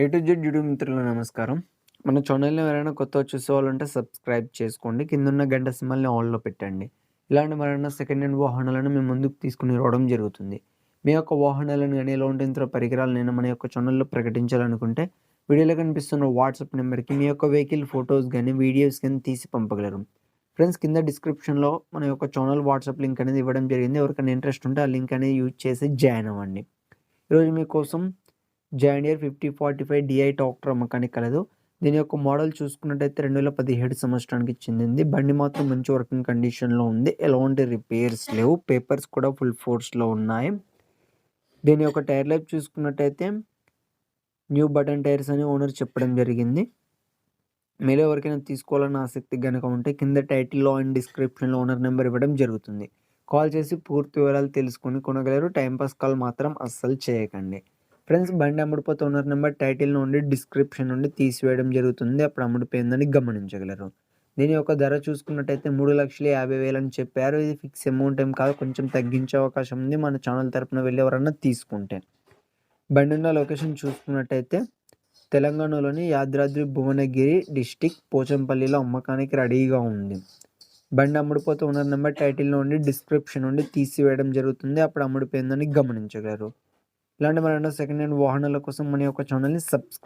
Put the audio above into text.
A to Z YouTube మిత్రులు నమస్కారం. మన ఛానల్ని ఎవరైనా కొత్త చూసే వాళ్ళు ఉంటే సబ్స్క్రైబ్ చేసుకోండి. కిందన్న గంట సింబల్ని ఆన్లో పెట్టండి. ఇలాంటి మరైనా సెకండ్ హ్యాండ్ వాహనాలను మేము ముందుకు తీసుకుని రావడం జరుగుతుంది. మీ యొక్క వాహనాలను కానీ ఎలాంటి ఇతర పరికరాలను మన యొక్క ఛానల్లో ప్రకటించాలనుకుంటే వీడియోలో కనిపిస్తున్న వాట్సాప్ నెంబర్కి మీ యొక్క వెహికల్ ఫొటోస్ కానీ వీడియోస్ కానీ తీసి పంపగలరు. ఫ్రెండ్స్ కింద డిస్క్రిప్షన్లో మన యొక్క ఛానల్ వాట్సాప్ లింక్ అనేది ఇవ్వడం జరిగింది. ఎవరికైనా ఇంట్రెస్ట్ ఉంటే ఆ లింక్ అనేది యూజ్ చేసి జాయిన్ అవ్వండి. ఈరోజు మీకోసం John Deere fifty forty five DI tractor అమ్మకానికి కలదు దీని యొక్క మోడల్ చూసుకున్నట్టయితే రెండు వేల పదిహేడు సంవత్సరానికి చెందింది బండి మాత్రం మంచి వర్కింగ్ కండిషన్లో ఉంది. ఎలాంటి రిపేర్స్ లేవు. పేపర్స్ కూడా ఫుల్ ఫోర్స్లో ఉన్నాయి. దీని యొక్క టైర్ లైఫ్ చూసుకున్నట్టయితే న్యూ బటన్ టైర్స్ అని ఓనర్ చెప్పడం జరిగింది. మీరు ఎవరికైనా తీసుకోవాలని ఆసక్తి కనుక ఉంటే కింద టైటిల్లో అండ్ డిస్క్రిప్షన్లో ఓనర్ నెంబర్ ఇవ్వడం జరుగుతుంది. కాల్ చేసి పూర్తి వివరాలు తెలుసుకొని కొనగలరు. టైంపాస్ కాల్ మాత్రం అస్సలు చేయకండి. ఫ్రెండ్స్ బండి అమ్ముడుపోతే ఓనర్ నెంబర్ టైటిల్ నుండి డిస్క్రిప్షన్ నుండి తీసివేయడం జరుగుతుంది. అప్పుడు అమ్ముడిపోయిందని గమనించగలరు. దీని యొక్క ధర చూసుకున్నట్టయితే మూడు లక్షల యాభై వేలు అని చెప్పారు. ఇది ఫిక్స్ అమౌంట్ ఏం కాదు. కొంచెం తగ్గించే అవకాశం ఉంది. మన ఛానల్ తరపున వెళ్ళి ఎవరన్నా తీసుకుంటే. బండి ఉన్న లొకేషన్ చూసుకున్నట్టయితే తెలంగాణలోని యాదాద్రి భువనగిరి డిస్టిక్ పోచంపల్లిలో అమ్మకానికి రెడీగా ఉంది. బండి అమ్ముడుపోతే ఓనర్ నెంబర్ టైటిల్ నుండి డిస్క్రిప్షన్ నుండి తీసివేయడం జరుగుతుంది. అప్పుడు అమ్ముడిపోయిందని గమనించగలరు. ఇలాంటి మరైనా సెకండ్ హ్యాండ్ వాహనాల కోసం మన యొక్క ఛానల్ని సబ్స్క్రైబ్